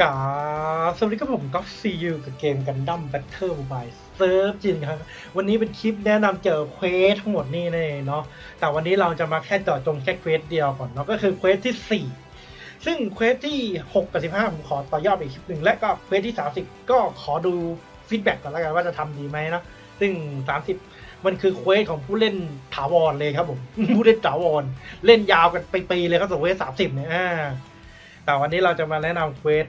กาสวัสดีครับผมก็ซียูกับเกมกันดั้มแบทเทิลบายเซิร์ฟจินครับ วันนี้เป็นคลิปแนะนำเกี่ยวกับเควสทั้งหมดนี่เลยเนาะแต่วันนี้เราจะมาแค่เจาะจงแค่เควสเดียวก่อนเนาะก็คือเควสที่ 4 ซึ่งเควสที่ 6 กับ 15 ผมขอต่อยอดอีกคลิปหนึ่งและก็เควสที่ 30 ก็ขอดูฟีดแบ็กก่อนแล้วกันว่าจะทำดีไหมนะซึ่ง 30 มันคือเควสของผู้เล่นถาวรเลยครับผมผู้เล่นถาวรเล่นยาวกันไปปีเลยครับสำหรับเควส30เนี่ยแต่วันนี้เราจะมาแนะนำเควส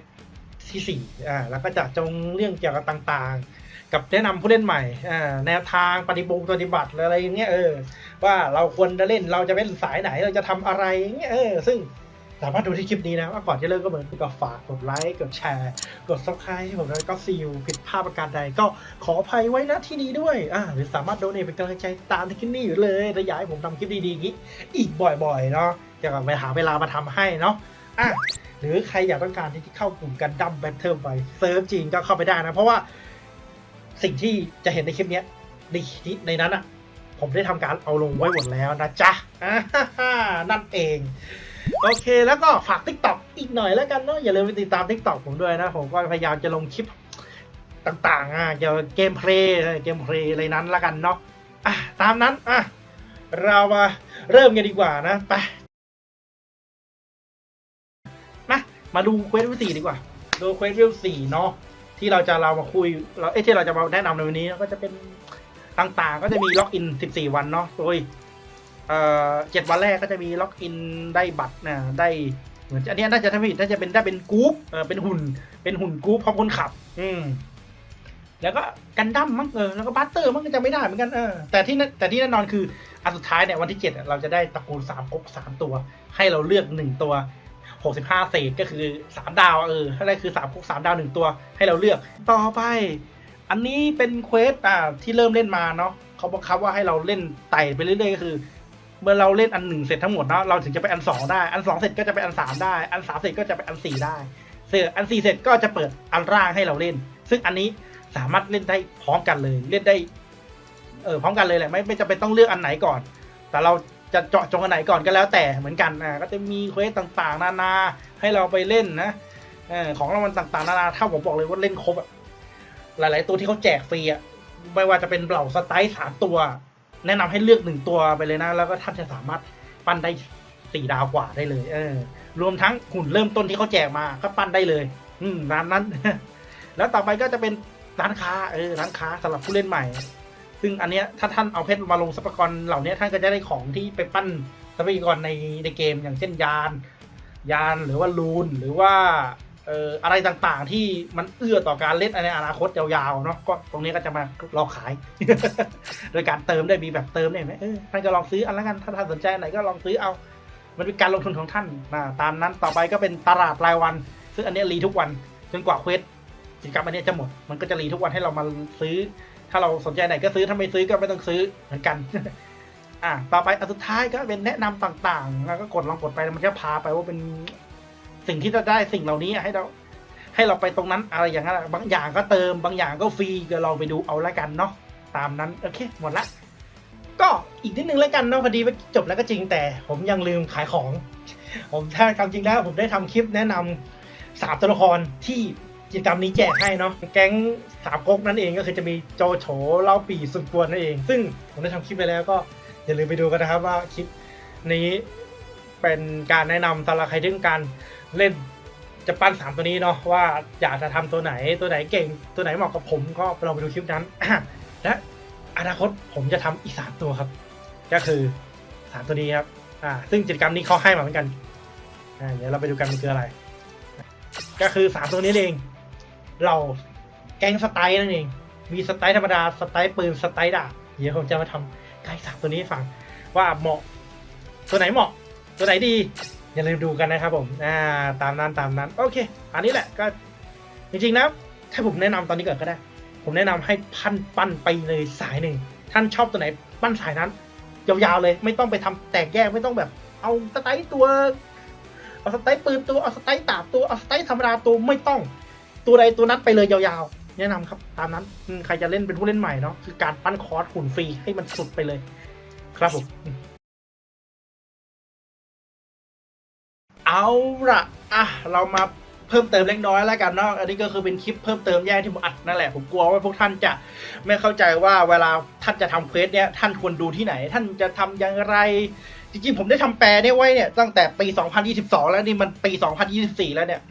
ที่สี่อ่า แล้วก็จะจงเรื่องเกี่ยวกับต่างๆ กับแนะนำผู้เล่นใหม่ อ่า แนวทางปฏิบัติปฏิบัติอะไรอย่างเงี้ย เออ ว่าเราควรจะเล่น เราจะเป็นสายไหน เราจะทำอะไรเงี้ย เออ ซึ่งสามารถดูที่คลิปนี้นะว่าก่อนจะเริ่มก็เหมือนกับฝากกดไลค์ กดแชร์ กด subscribe ให้ผมแล้วก็ซีลผิดพลาดประการใดก็ขออภัยไว้นะที่นี้ด้วย อ่า หรือสามารถโดเนทเป็นกำลังใจตามที่ขึ้นนี่อยู่เลยและอยากให้ผมทำคลิปดีๆอย่างนี้อีกบ่อยๆ เนาะจะไปหาเวลามาทำให้เนาะ อะ หรือใครอยากต้องการที่เข้ากลุ่มกันดั้มแบทเทิลไปเซิร์ฟจริงก็เข้าไปได้นะ เพราะว่าสิ่งที่จะเห็นในคลิปเนี้ยในในนั้นอะ ผมได้ทำการเอาลงไว้หมดแล้วนะจ๊ะอ่านั่นเอง โอเคแล้วก็ฝาก t ิ k t o k อีกหน่อยแล้วกันเนาะอย่าลืมไปติดตาม t ิ k t o k ผมด้วยนะ ผมก็พยายามจะลงคลิปต่างๆอะเกี่ยวกับเกมเพลย์เกมเพลย์อะไรนั้นแล้วกันเนาะอะตามนั้นอะเรามาเริ่มกันดีกว่านะไป มาดูเควสวิสี่ดีกว่า ดูเควสวิสี่เนาะที่เราจะเรามาคุยเราเอ้ยที่เราจะมาแนะนำในวันนี้ก็จะเป็นต่างๆ ก็จะมีล็อกอิน 14 วันเนาะโดยเอ่อเจ็ดวันแรกก็จะมีล็อกอินได้บัตรนะได้เหมือนอันนี้น่าจะถ้าไม่ผิดน่าจะเป็นได้เป็นกรุ๊ปเออเป็นหุ่น เป็นหุ่นกรุ๊ปพร้อมคนขับ อืมแล้วก็กันดั้มมั้งเออแล้วก็บัตเตอร์มั้งจะไม่ได้เหมือนกันเออแต่ที่แต่ที่แน่นอนคืออันสุดท้ายเนี่ยวันที่เจ็ดเราจะได้ตระกูลสามก๊กสามตัว ให้เราเลือกหนึ่งตัว หกสิบห้าเศษก็คือสามดาวเออถ้าได้คือสามพวกสามดาวหนึ่งตัวให้เราเลือก ต่อไป อันนี้เป็นเควสอ่าที่เริ่มเล่นมาเนาะเขาบังคับว่าให้เราเล่นไต่ไปเรื่อยๆก็คือ เมื่อเราเล่นอันหนึ่งเสร็จทั้งหมดเนาะเราถึงจะไปอันสองได้ อันสองเสร็จก็จะไปอันสามได้ อันสามเสร็จก็จะไปอันสี่ได้ เสร็จอันสี่เสร็จก็จะเปิดอันร่างให้เราเล่น ซึ่งอันนี้สามารถเล่นได้พร้อมกันเลย เล่นได้ เออพร้อมกันเลยแหละไม่ไม่จำเป็นต้องเลือกอันไหนก่อน แต่เรา จะเจาะจงอันไหนก่อนก็แล้วแต่เหมือนกันอ่าก็จะมีเควสต่างๆ นานาให้เราไปเล่นนะอของรางวัลต่างๆ นานาถ้าผมบอกเลยว่าเล่นครบอะหลาย ๆ ตัวที่เขาแจกฟรีอะไม่ว่าจะเป็นเหล่าสไตล์สามตัว แนะนำให้เลือกหนึ่งตัวไปเลยนะ แล้วก็ท่านจะสามารถปั้นได้สี่ดาวกว่าได้เลย เออ รวมทั้งหุ่นเริ่มต้นที่เขาแจกมาก็ปั้นได้เลย อืมร้านนั้น แล้วต่อไปก็จะเป็นร้านค้า เออ ร้านค้าสำหรับผู้เล่นใหม่ ซึ่งอันเนี้ยถ้าท่านเอาเพชรมาลงทรัพยากรเหล่านี้ท่านก็จะได้ของที่ไปปั้นทรัพยากรในในเกม อย่างเช่นยาน ยานหรือว่าลูนหรือว่าเอ่ออะไรต่างๆที่มันเอื้อต่อการเล่นในอนาคตยาวๆเนาะก็ตรงนี้ก็จะมารอขาย โดยการเติมได้มีแบบเติมได้ไหมเออท่านก็ลองซื้ออันละกันถ้าท่านสนใจอันไหนก็ลองซื้อเอา มันเป็นการลงทุนของท่านนะตามนั้นต่อไปก็เป็นตลาดรายวัน ซึ่งอันนี้รีทุกวันจนกว่าเควสกิจกรรมอันนี้จะหมด มันก็จะรีทุกวันให้เรามาซื้อ ถ้าเราสนใจไหนก็ซื้อถ้าไม่ซื้อก็ไม่ต้องซื้อเหมือนกัน อะต่อไปอันสุดท้ายก็เป็นแนะนำต่างๆ แล้วก็กดลองกดไปมันจะพาไปว่าเป็นสิ่งที่จะได้สิ่งเหล่านี้ให้เรา ให้เราไปตรงนั้นอะไรอย่างนั้นบางอย่างก็เติมบางอย่างก็ฟรีก็ลองไปดูเอาละกันเนาะตามนั้นโอเคหมดละก็อีกนิดนึงแล้วกันเนาะพอดีจบแล้วก็จริงแต่ผมยังลืมขายของ ผมถ้าทำจริงแล้วผมได้ทำคลิปแนะนำสามตัวละครที่ กิจกรรมนี้แจกให้เนาะแก๊งสามก๊กนั่นเองก็คือจะมีโจโฉเล่าปีสุดกวนนั่นเอง ซึ่งผมได้ทำคลิปไปแล้วก็อย่าลืมไปดูกันนะครับว่าคลิปนี้เป็นการแนะนำสำหรับใครที่ต้องการเล่นจะปั้นสามตัวนี้เนาะว่าอยากจะทำตัวไหนตัวไหนเก่งตัวไหนเหมาะกับผมก็ลองไปดูคลิปนั้น และอนาคตผมจะทำอีกสามตัวครับ ก็คือสามตัวนี้ครับอ่าซึ่งกิจกรรมนี้เขาให้มาเหมือนกันอ่าเดี๋ยวเราไปดูกันมันคืออะไร ก็คือสามตัวนี้เอง เราแก๊งสไตล์นั่นเอง มีสไตล์ธรรมดา สไตล์ปืน สไตล์ดาบ เดี๋ยวผมจะมาทำไกด์สามตัวนี้ฟังว่าเหมาะ ตัวไหนเหมาะ ตัวไหนดี อย่าลืมดูกันนะครับผม อ่า ตามนั้นตามนั้น โอเค อันนี้แหละก็ จริงๆนะ ถ้าผมแนะนำตอนนี้ก่อนก็ได้ ผมแนะนำให้พันปั้นไปเลยสายหนึ่ง ท่านชอบตัวไหนปั้นสายนั้น ยาวๆเลย ไม่ต้องไปทำแตกแยก ไม่ต้องแบบ เอาสไตล์ตัว เอาสไตล์ปืนตัว เอาสไตล์ดาบตัว เอาสไตล์ธรรมดาตัว ไม่ต้อง ตัวใดตัวนั้นไปเลยยาวๆ แนะนำครับ ตามนั้นใครจะเล่นเป็นผู้เล่นใหม่เนาะคือการปั้นคอร์สหุ่นฟรีให้มันสุดไปเลย ครับผมเอาละอะเรามาเพิ่มเติมเล็กน้อยแล้วกันเนาะอันนี้ก็คือเป็นคลิปเพิ่มเติมแยกที่ผมอัดนั่นแหละผมกลัวว่าพวกท่านจะไม่เข้าใจว่าเวลาท่านจะทำเควสเนี่ยท่านควรดูที่ไหน ท่านจะทำอย่างไร จริงๆผมได้ทำแปลเนี่ยไว้เนี่ยตั้งแต่ปี 2022 แล้วนี่มันปี 2024 แล้วเนี่ย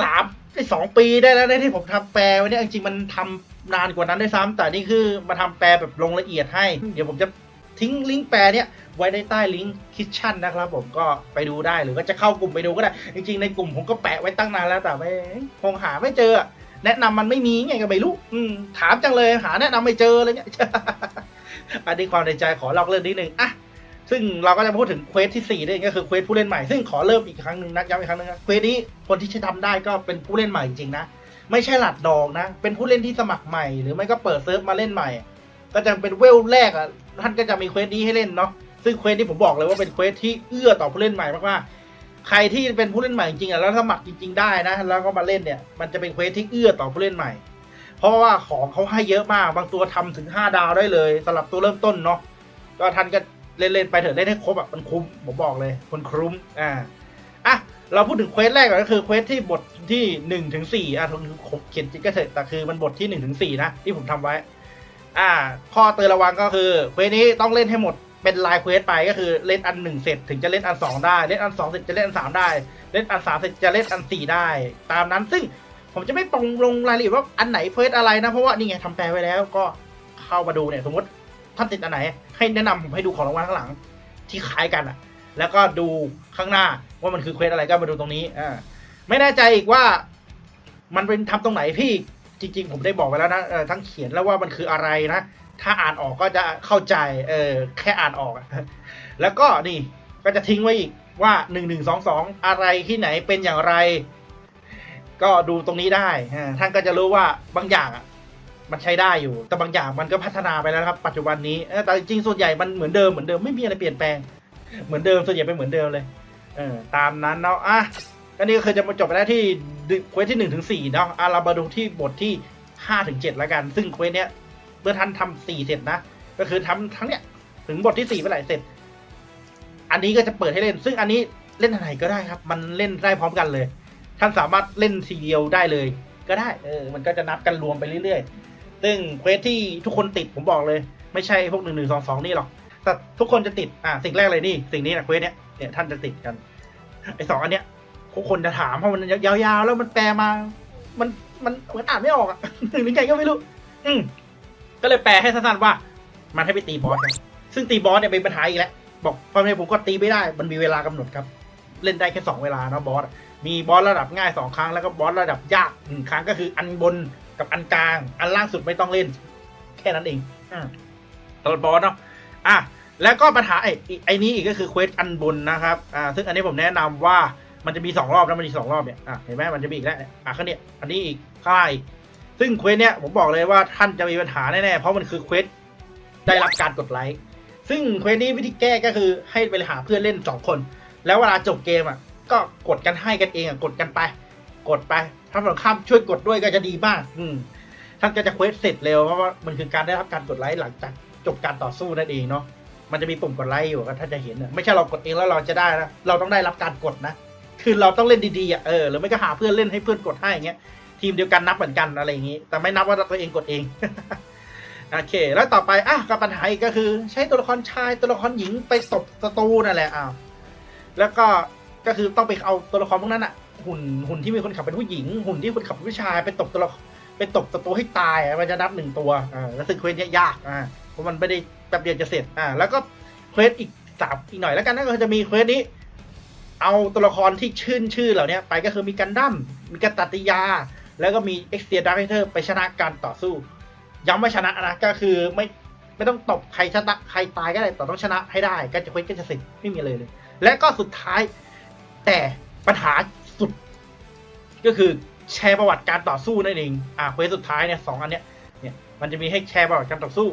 สามไอ้สองปีได้แล้วนะที่ผมทำแปลว้เนี่ยจริงๆมันทำนานกว่านั้นด้วยซ้ำแต่นี่คือมาทำแปลแบบลงละเอียดให้ เดี๋ยวผมจะทิ้งลิงก์แปลเนี่ยไว้ในใต้ลิงก์คิชชั่นนะครับ ผมก็ไปดูได้หรือว่าจะเข้ากลุ่มไปดูก็ได้ จริง ๆ ในกลุ่มผมก็แปะไว้ตั้งนานแล้วแต่ไม่คงหาไม่เจอ แนะนำมันไม่มีไงก็ไม่รู้ถามจังเลยหาแนะนำไม่เจออะไรเงี้ยอันนี้ความในใจขอลอกเรื่องนิดนึงอะ ซึ่งเราก็จะพูดถึงเควสที่4ด้วยก็คือเควสผู้เล่นใหม่ซึ่งขอเริ่มอีกครั้งหนึ่งนะย้ำอีกครั้งหนึงนะเควสนี้คนที่จะทำได้ก็เป็นผู้เล่นใหม่จริงๆนะไม่ใช่หลัดดองนะ เป็นผู้เล่นที่สมัครใหม่ หรือไม่ก็เปิดเซิร์ฟมาเล่นใหม่ ก็จะเป็นเวลแรกอะท่านก็จะมีเควสนี้ให้เล่นเนาะซึ่งเควสที่ผมบอกเลยว่าเป็นเควสที่เอื้อต่อผู้เล่นใหม่มากๆใครที่เป็นผู้เล่นใหม่จริงๆอะแล้วสมัครจริง ๆได้นะแล้วก็มาเล่นเนี่ยมันจะเป็นเควสที่เอื้อต่อผู้เล่นใหม่ เพราะว่าของเขาให้เยอะมากบางตัวทำถึง 5 ดาวได้เลยสำหรับตัวเริ่มต้นเนาะก็ท่านก็ เล่นๆไปเถอะเล่นให้ครบอะมันคุ้มผมบอกเลยคนคุ้มอ่าอะเราพูดถึงเควสแรกก่อนก็คือเควสที่บทที่หนึ่งถึงสี่อะผมเขียนจริงก็เถอะแต่คือมันบทที่หนึ่งถึงสี่นะที่ผมทำไว้ อ่า ข้อเตือนระวังก็คือเควสนี้ต้องเล่นให้หมดเป็นลายเควสไปก็คือเล่นอันหนึ่งเสร็จถึงจะเล่นอันสองได้ เล่นอันสองเสร็จจะเล่นอันสามได้ เล่นอันสามเสร็จจะเล่นอันสี่ได้ ตามนั้นซึ่งผมจะไม่ปรงลงรายละเอียดว่าอันไหนเควสอะไรนะเพราะว่านี่ไงทำแปลไว้แล้วก็เข้ามาดูเนี่ยสมมติ ท่านติดอันไหน ให้แนะนำผมให้ดูของรางวัลข้างหลัง ที่คล้ายกันอะ แล้วก็ดูข้างหน้าว่ามันคือเควสอะไรก็มาดูตรงนี้อ่าไม่แน่ใจอีกว่ามันเป็นทำตรงไหนพี่จริง ๆ ผมได้บอกไว้แล้วนะทั้งเขียนแล้วว่ามันคืออะไรนะ ถ้าอ่านออกก็จะเข้าใจเออแค่อ่านออกอะแล้วก็นี่ก็จะทิ้งไว้อีกว่าหนึ่งหนึ่งสองสองอะไรที่ไหนเป็นอย่างไร ก็ดูตรงนี้ได้ท่านก็จะรู้ว่าบางอย่างอะ มันใช้ได้อยู่ แต่บางอย่างมันก็พัฒนาไปแล้วนะครับ ปัจจุบันนี้แต่จริงส่วนใหญ่มันเหมือนเดิมเหมือนเดิมไม่มีอะไรเปลี่ยนแปลง เหมือนเดิมส่วนใหญ่เป็นเหมือนเดิมเลยเออตามนั้นเนาะอะก็นี่ก็คือจะมาจบไปได้ที่เควสที่หนึ่งถึงสี่เนาะอะเรามาดูที่บทที่ห้าถึงเจ็ดแล้วกัน ซึ่งเควสเนี้ยเมื่อท่านทำสี่เสร็จนะ ก็คือทำทั้งเนี้ยถึงบทที่สี่ไปไหนเสร็จ อันนี้ก็จะเปิดให้เล่น ซึ่งอันนี้เล่นอะไรก็ได้ครับ มันเล่นได้พร้อมกันเลย ท่านสามารถเล่นทีเดียวได้เลย ก็ได้ เออ มันก็จะนับกันรวมไปเรื่อยๆ ซึ่งเควสที่ทุกคนติดผมบอกเลย ไม่ใช่พวกหนึ่งหนึ่งสองสองนี่หรอก แต่ทุกคนจะติด อ่าสิ่งแรกเลยนี่ สิ่งนี้นะเควสเนี้ยเนี่ยท่านจะติดกันไอ้สองอันเนี้ยทุกคนจะถามเพราะมันยาวๆ แล้วมันแปลมา มันมันเหมือนอ่านไม่ออกอะหรือไงก็ไม่รู้ อืมก็เลยแปลให้สั้นๆว่า มันให้ไปตีบอสกันซึ่งตีบอสเนี่ยเป็นปัญหาอีกแล้วบอกพ่อแม่ผมก็ตีไม่ได้ มันมีเวลากำหนดครับ เล่นได้แค่สองเวลานะบอสมีบอสระดับง่ายสองครั้งแล้วก็บอสระดับยากหนึ่งครั้งก็คืออันบน กับอันกลาง อันล่างสุดไม่ต้องเล่น แค่นั้นเองอืมตอนบอสเนาะอะแล้วก็ปัญหาไอ้ไอ้นี้อีกก็คือเควสอันบนนะครับอ่าซึ่งอันนี้ผมแนะนำว่ามันจะมีสองรอบนะมันมีสองรอบเนี่ยอะเห็นไหมมันจะมีอีกแล้วอะข้างเนี้ยอันนี้อีกข้างอีกซึ่งเควสเนี้ยผมบอกเลยว่าท่านจะมีปัญหาแน่ๆเพราะมันคือเควสได้รับการกดไลค์ซึ่งเควสนี้วิธีแก้ก็คือให้ไปหาเพื่อนเล่นสองคน แล้วเวลาจบเกมอะก็กดกันให้กันเองอะกดกันไป กดไป ถ้าฝั่งข้ามช่วยกดด้วยก็จะดีมาก อืมท่านก็จะเควสเสร็จเร็วเพราะว่ามันคือการได้รับการกดไลค์หลังจากจบการต่อสู้นั่นเองเนาะมันจะมีปุ่มกดไลค์อยู่ก็ท่านจะเห็นนะไม่ใช่เรากดเองแล้วเราจะได้นะเราต้องได้รับการกดนะคือเราต้องเล่นดีๆอะเออหรือไม่ก็หาเพื่อนเล่นให้เพื่อนกดให้อย่างเงี้ยทีมเดียวกันนับเหมือนกันอะไรอย่างงี้ แต่ไม่นับว่าตัวเองกดเองโอเค แล้วต่อไปอะกับปัญหาอีกก็คือ ใช้ตัวละครชายตัวละครหญิงไปตบศัตรูนั่นแหละอ้าวแล้วก็ก็คือต้องไปเอาตัวละครพวกนั้นอะ หุ่นหุ่นที่มีคนขับเป็นผู้หญิง หุ่นที่คนขับเป็นผู้ชายไปตบตัวไปตบศัตรูให้ตายมันจะนับหนึ่งตัวอ่าแล้วซึ่งเควสเนี้ยยากอ่าเพราะมันไม่ได้แป๊บเดียวจะเสร็จอ่าแล้วก็เควสอีกสามอีกหน่อยแล้วกันนั่นก็จะมีเควสนี้ เอาตัวละครที่ชื่นชื่อเหล่านี้ไปก็คือมีกันดั้มมีกัตติยา แล้วก็มีเอ็กเซียดาร์เทอร์ไปชนะการต่อสู้ย้ำว่าชนะนะก็คือไม่ไม่ต้องตบใครชนะใครตายก็ได้แต่ต้องชนะให้ได้ ก็จะเควสก็จะเสร็จไม่มีเลยเลย และก็สุดท้ายแต่ปัญหา สุด ก็คือแชร์ประวัติการต่อสู้นั่นเอง อ่าเควสสุดท้ายเนี่ยสองอันเนี้ย เนี่ยมันจะมีให้แชร์ประวัติการต่อสู้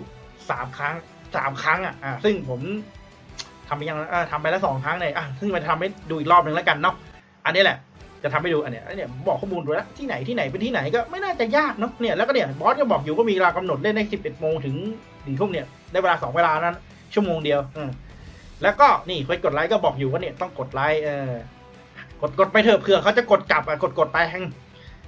สามครั้งสามครั้งอะ อ่า ซึ่งผมทำไปยังอ่าทำไปแล้วสองครั้งเลยอะ ซึ่งมันจะทำให้ดูอีกรอบหนึ่งแล้วกันเนาะ อันนี้แหละ จะทำให้ดูอันเนี้ยอันเนี้ยบอกข้อมูลดูแล้วที่ไหนที่ไหนเป็นที่ไหนก็ไม่น่าจะยากเนาะ เนี่ยแล้วก็เนี่ยบอสก็บอกอยู่ว่ามีเวลากำหนดเล่นได้สิบเอ็ดโมงถึงถึงทุ่มเนี่ยได้เวลาสองเวลานั้นชั่วโมงเดียว อืมแล้วก็นี่เควสกดไลค์ก็บอกอยู่ว่าเนี่ยต้องกดไลค์เออ กดกดไปเถอะเผื่อเขาจะกดกลับอะกดกดไปแฮง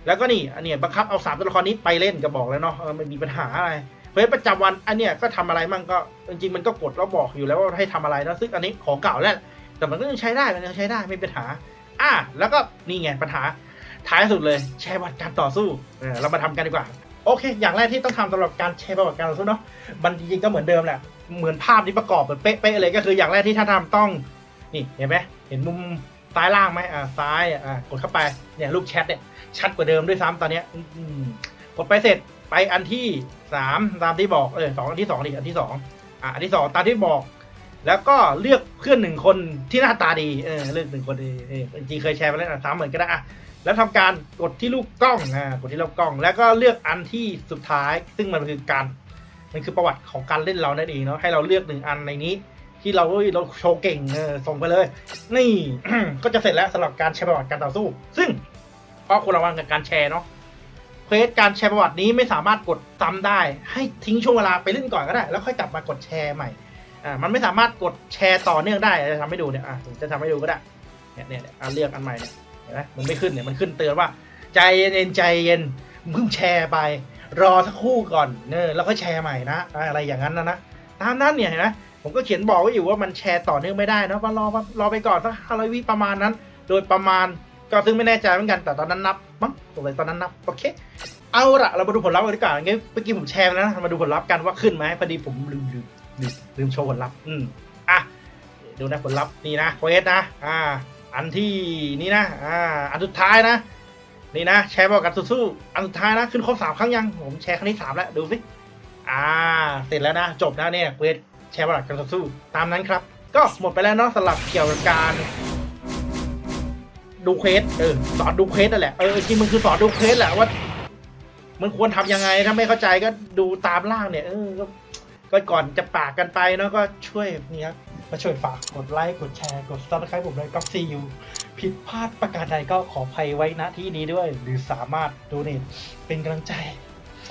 แล้วก็นี่อันเนี้ยบังคับเอาสามตัวละครนี้ไปเล่นก็บอกแล้วเนาะเออไม่มีปัญหาอะไรเควสประจำวันอันเนี้ยก็ทำอะไรมั่งก็จริงๆมันก็กดแล้วบอกอยู่แล้วว่าให้ทำอะไรนะซึ่งอันนี้ของเก่าแล้ว แต่มันก็ยังใช้ได้มันยังใช้ได้ไม่มีปัญหา อะแล้วก็นี่ไงปัญหาท้ายสุดเลยแชร์ประวัติการต่อสู้เออเรามาทำกันดีกว่าโอเค อย่างแรกที่ต้องทำสำหรับการแชร์ประวัติการต่อสู้เนาะ มันจริงๆก็เหมือนเดิมแหละ เหมือนภาพที่ประกอบเหมือนเป๊ะๆเลยก็คืออย่างแรกที่ถ้าทำต้อง นี่เห็นไหมเห็นมุม ซ้ายล่างไหมอ่าซ้ายอ่ากดเข้าไปเนี่ยรูปแชทเนี่ยชัดกว่าเดิมด้วยซ้ำตอนเนี้ยอืมกดไปเสร็จไปอันที่สามตามที่บอกเออสองอันที่สองดิอันที่สองอะอันที่สองตามที่บอก แล้วก็เลือกเพื่อนหนึ่งคนที่หน้าตาดีเออเลือกหนึ่งคนดีเออจริงเคยแชร์ไปแล้วนะซ้ำเหมือนกันนะอะแล้วทำการกดที่ลูกกล้องอ่ากดที่ลูกกล้อง แล้วก็เลือกอันที่สุดท้าย ซึ่งมันคือการมันคือประวัติของการเล่นเรานั่นเองเนาะให้เราเลือกหนึ่งอันในนี้ ที่เราเราโชว์เก่งเออส่งไปเลย นี่ ก็จะเสร็จแล้วสำหรับการแชร์ประวัติการต่อสู้ ซึ่งเพราะคนรระวังกับการแชร์เนาะเควสการแชร์ประวัตินี้ไม่สามารถกดซ้ำได้ ให้ทิ้งช่วงเวลาไปเล่นก่อนก็ได้ แล้วค่อยกลับมากดแชร์ใหม่อ่ามันไม่สามารถกดแชร์ต่อเนื่องได้จะทำให้ดูเนี่ยอะจะทำให้ดูก็ได้เนี่ยเนี่ยเนี่ยอะเลือกอันใหม่เนี่ยเห็นไหมมันไม่ขึ้นเนี่ยมันขึ้นเตือนว่า ใจเย็นใจเย็นมึงเพิ่งแชร์ไป รอสักคู่ก่อนเนอแล้วก็แชร์ใหม่นะ อะไรอย่างนั้นนะนะตามนั้นเนี่ยเห็นไหม ผมก็เขียนบอกไว้อยู่ว่ามันแชร์ต่อเนื่องไม่ได้นะว่ารอรอไปก่อนสักห้าร้อยวิประมาณนั้น โดยประมาณก็ซึ่งไม่แน่ใจเหมือนกันแต่ตอนนั้นนับมั้งตรงไหนตอนนั้นนับโอเค เอาละเรามาดูผลลัพธ์กันดีกว่างั้นเมื่อกี้ผมแชร์แล้วนะมาดูผลลัพธ์กันว่าขึ้นไหมพอดีผมลืมลืมลืมลืมโชว์ผลลัพธ์อืมอะดูนะผลลัพธ์นี่นะเควสนะอ่า อันที่นี่นะอ่าอันสุดท้ายนะ นี่นะ แชร์บอกกันสู้ๆอันสุดท้ายนะ ขึ้นครบสามครั้งยังผมแชร์ครั้งที่สามแล้วดูสิอ่า เสร็จแล้วนะ จบนะเนี่ยเควส แชร์ประวัติการต่อสู้ตามนั้นครับ ก็หมดไปแล้วเนาะสำหรับเกี่ยวกับการดูเควสเออสอนดูเควสนั่นแหละเออจริงมันคือสอนดูเควสแหละว่า มันควรทำยังไงถ้าไม่เข้าใจก็ดูตามล่างเนี่ย เออก็ก่อนจะปากกันไปเนาะก็ช่วยนี่ครับมาช่วยฝากกดไลค์กดแชร์กดซับสไครต์ผมเลยก็ซีอยู่ผิดพลาดประการใดก็ขออภัยไว้ณที่นี้ด้วย หรือสามารถดูนี่เป็นกำลังใจ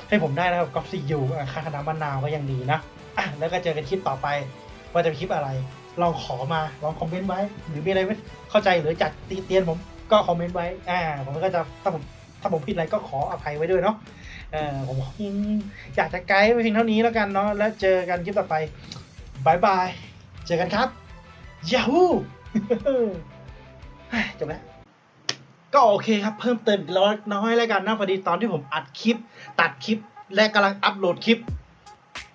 ให้ผมได้นะครับก็ซีอยู่ค่าคณะมะนาวก็ยังดีนะ อะแล้วก็เจอกันคลิปต่อไป ว่าจะเป็นคลิปอะไร ลองขอมาลองคอมเมนต์ไว้ หรือมีอะไรไม่เข้าใจหรือจัดตีเตียนผมก็คอมเมนต์ไว้อ่าผมก็จะถ้าผมถ้าผมผิดอะไรก็ขออภัยไว้ด้วยเนาะเออผมอยากจะไกด์ไว้เพียงเท่านี้แล้วกันเนาะแล้วเจอกันคลิปต่อไปบายบายเจอกันครับยาฮูจบแล้วก็โอเคครับเพิ่มเติมอีกน้อยน้อยแล้วกันนะพอดีตอนที่ผมอัดคลิป ตัดคลิปและกำลังอัปโหลดคลิป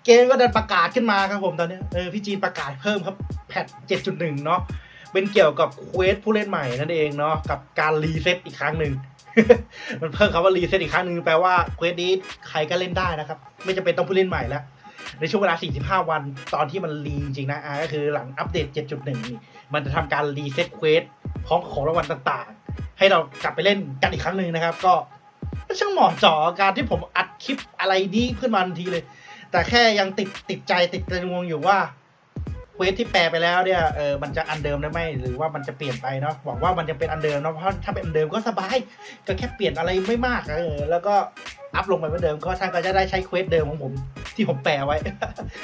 เกมก็ดันประกาศขึ้นมาครับผมตอนนี้เออพี่จีนประกาศเพิ่มครับแพท7.1 เนาะเป็นเกี่ยวกับเควสผู้เล่นใหม่นั่นเองเนาะกับการรีเซ็ตอีกครั้งหนึ่งมันเพิ่มคำว่ารีเซ็ตอีกครั้งหนึ่งแปลว่าเควสนี้ใครก็เล่นได้นะครับ ไม่จำเป็นต้องผู้เล่นใหม่แล้ว ในช่วงเวลา 45 วันตอนที่มันรีจริงนะอ่าก็คือหลังอัปเดต 7.1 นี่มันจะทำการรีเซ็ตเควสพร้อมของรางวัลต่างๆ ให้เรากลับไปเล่นกันอีกครั้งหนึ่งนะครับ ก็ช่างเหมาะเจาะกับการที่ผมอัดคลิปอะไรดีขึ้นมาทันทีเลย แต่แค่ยังติดติดใจติดใจงวงอยู่ว่าเควสที่แปลไปแล้วเนี่ยเออมันจะอันเดิมได้ไหมหรือว่ามันจะเปลี่ยนไปเนาะหวังว่ามันจะเป็นอันเดิมเนาะเพราะถ้าเป็นอันเดิมก็สบายก็แค่เปลี่ยนอะไรไม่มากเออแล้วก็อัพลงไปเหมือนเดิมก็ท่านก็จะได้ใช้เควสเดิมของผมที่ผมแปลไว้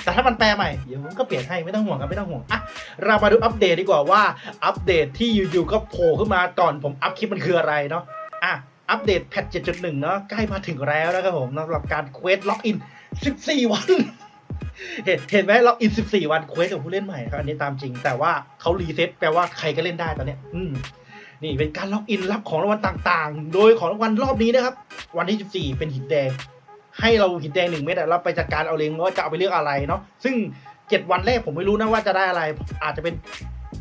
แต่ถ้ามันแปลใหม่เดี๋ยวผมก็เปลี่ยนให้ไม่ต้องห่วงครับไม่ต้องห่วงอะเรามาดูอัปเดตดีกว่าว่าอัปเดตที่อยู่ๆก็โผล่ขึ้นมาก่อนผมอัพคลิปมันคืออะไรเนาะอะอัปเดตแพท7.1 เนาะใกล้มาถึงแล้วนะครับผมสำหรับการเควสล็อกอิน 14วัน เห็นเห็นไหมล็อกอิน14วันเควสกับผู้เล่นใหม่ครับอันนี้ตามจริง แต่ว่าเขารีเซ็ตแปลว่าใครก็เล่นได้ตอนเนี้ย อืมนี่เป็นการล็อกอินรับของรางวัลต่างๆ โดยของรางวัลรอบนี้นะครับ วันที่ 14 เป็นหินแดง ให้เราหินแดงหนึ่งเม็ดเราไปจัดการเอาเองว่าจะเอาไปเลือกอะไรเนาะ ซึ่ง 7 วันแรกผมไม่รู้นะว่าจะได้อะไร อาจจะเป็น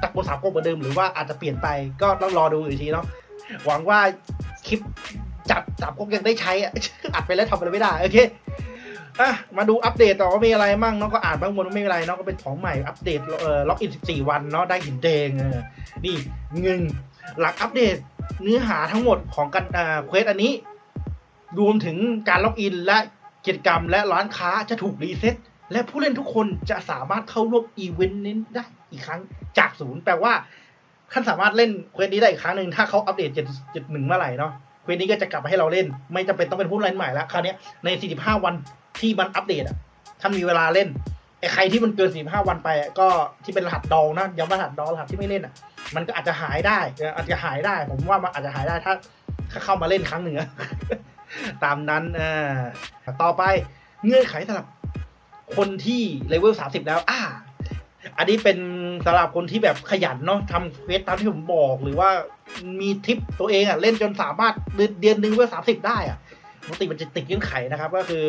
ตะโกนสามก๊กเหมือนเดิมหรือว่าอาจจะเปลี่ยนไปก็ต้องรอดูอีกทีเนาะ หวังว่าคลิปจับสามก๊กยังได้ใช้อะอัดไปแล้วทำอะไรไม่ได้ โอเค อะมาดูอัปเดตต่อว่ามีอะไรมั่งเนาะก็อ่านบ้างบนไม่มีอะไรเนาะก็เป็นของใหม่อัปเดตเอ่อล็อกอิน 14 วันเนาะได้หินแดงเออนี่เงินหลักอัปเดตเนื้อหาทั้งหมดของกันอ่าเควสอันนี้รวมถึงการล็อกอินและกิจกรรมและร้านค้าจะถูกรีเซ็ตและผู้เล่นทุกคนจะสามารถเข้าร่วมอีเวนต์นี้ได้อีกครั้งจากศูนย์แปลว่าท่านสามารถเล่นเควสนี้ได้อีกครั้งหนึ่งถ้าเขาอัปเดต7.1เมื่อไหร่เนาะเควสนี้ก็จะกลับมาให้เราเล่น ไม่จำเป็นต้องเป็นผู้เล่นใหม่แล้วคราวนี้ใน 45 วัน ที่มันอัปเดตอะท่านมีเวลาเล่นไอ้ใครที่มันเกิน45วันไปอะก็ที่เป็นรหัสดองนะย้ำว่รหัสดองรหัสที่ไม่เล่นอะ มันก็อาจจะหายได้เอออาจจะหายได้ ผมว่ามันอาจจะหายได้ถ้าถ้าเข้ามาเล่นครั้งหนึ่งอะตามนั้นเออต่อไปเงื่อนไขสำหรับคนที่เลเวลสามสิบแล้ว อ่า อันนี้เป็นสำหรับคนที่แบบขยันเนาะทำเควสตามที่ผมบอกหรือว่ามีทิปตัวเองอะเล่นจนสามารถเดือนนหนึ่งเวลสามสิบได้อะปกติมันจะติดเงื่อนไขนะครับ ก็คือ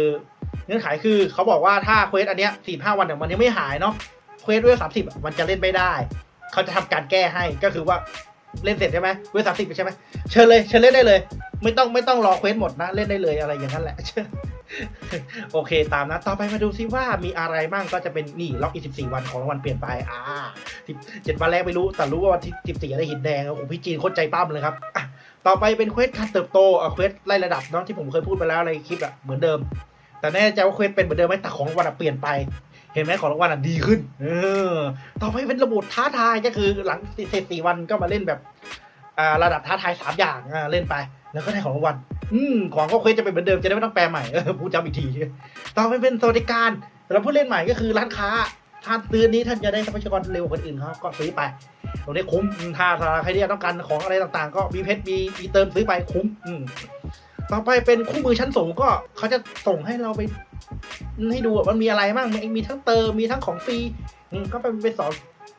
งื่อนไขคือเขาบอกว่าถ้าเควสอันเนี้ยสี่ห้าวันเนี่ยมันยังไม่หายเนาะเควสเวลสามสิบมันจะเล่นไม่ได้ เขาจะทำการแก้ให้ก็คือว่าเล่นเสร็จใช่ไหมเวลสามสิบใช่ไหมเชิญเลยเชิญเล่นได้เลย ไม่ต้องไม่ต้องรอเควสหมดนะเล่นได้เลยอะไรอย่างนั้นแหละโอเคตามนะต่อไปมาดูซิว่ามีอะไรบ้างก็จะเป็นนี่ล็อกอีสิบสี่วันของรางวัลเปลี่ยนไปอ่าเจ็ดวันแรกไม่รู้ แต่รู้ว่าวันที่สิบสี่ได้หินแดงโอ้พี่จีนโคตรใจปั้มเลยครับต่อไปเป็นเควสการเติบโตเควสไล่ระดับเนาะที่ผมเคยพูดไปแล้วในคลิปอะเหมือนเดิม แต่แน่ใจว่าเควสเป็นเหมือนเดิมไหมแต่ของรางวัลอะเปลี่ยนไป เห็นไหมของรางวัลอะดีขึ้น เออ ต่อไปเป็นระบบท้าทายก็คือหลังเสร็จสี่วันก็มาเล่นแบบอ่าระดับท้าทายสามอย่างอ่าเล่นไป แล้วก็ได้ของรางวัลอืมของก็เควสจะเป็นเหมือนเดิมจะได้ไม่ต้องแปลใหม่เออพูดจำอีกทีต่อไปเป็นสวัสดิการสำหรับผู้เล่นใหม่ก็คือร้านค้าท่านซื้อนี้ท่านจะได้ทรัพยากรเร็วกว่าคนอื่นเขาก็ซื้อไป ตรงนี้คุ้มอืมถ้าถ้าใครที่ต้องการของอะไรต่างๆ ก็มีเพชรมีมีเติมซื้อไปคุ้ม อืม ต่อไปเป็นคู่มือชั้นสูงก็เขาจะส่งให้เราไปให้ดูว่ามันมีอะไรบ้างมีมีทั้งเติมมีทั้งของฟรีก็เป็นไปสอน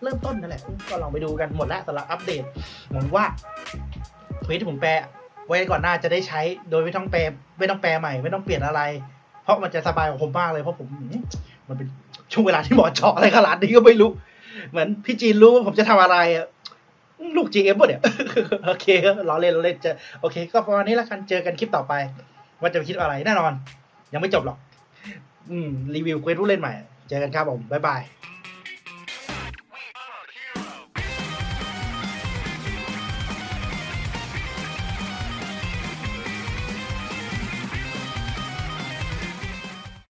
เริ่มต้นนั่นแหละ ก็ลองไปดูกันหมดแล้วสำหรับอัปเดตหวังว่าเควสที่ผมแปลไว้ก่อนหน้าจะได้ใช้โดยไม่ต้องแปลไม่ต้องแปลใหม่ ไม่ต้องเปลี่ยนอะไร เพราะมันจะสบายกว่าผมมากเลยเพราะผม มันเป็นช่วงเวลาที่หมาะเจาะอะไรขนาดนี้ก็ไม่รู้ เหมือนพี่จีนรู้ว่าผมจะทำอะไร ลูก GM ป่ะเนี่ย โอเคล้อเล่นล้อเล่นเจอโอเค ก็ประมาณนี้แล้วกันเจอกันคลิปต่อไป ว่าจะไปคิดอะไรแน่นอน ยังไม่จบหรอก อืม รีวิวเควสผู้เล่นใหม่ เจอกันครับผม บ๊ายบาย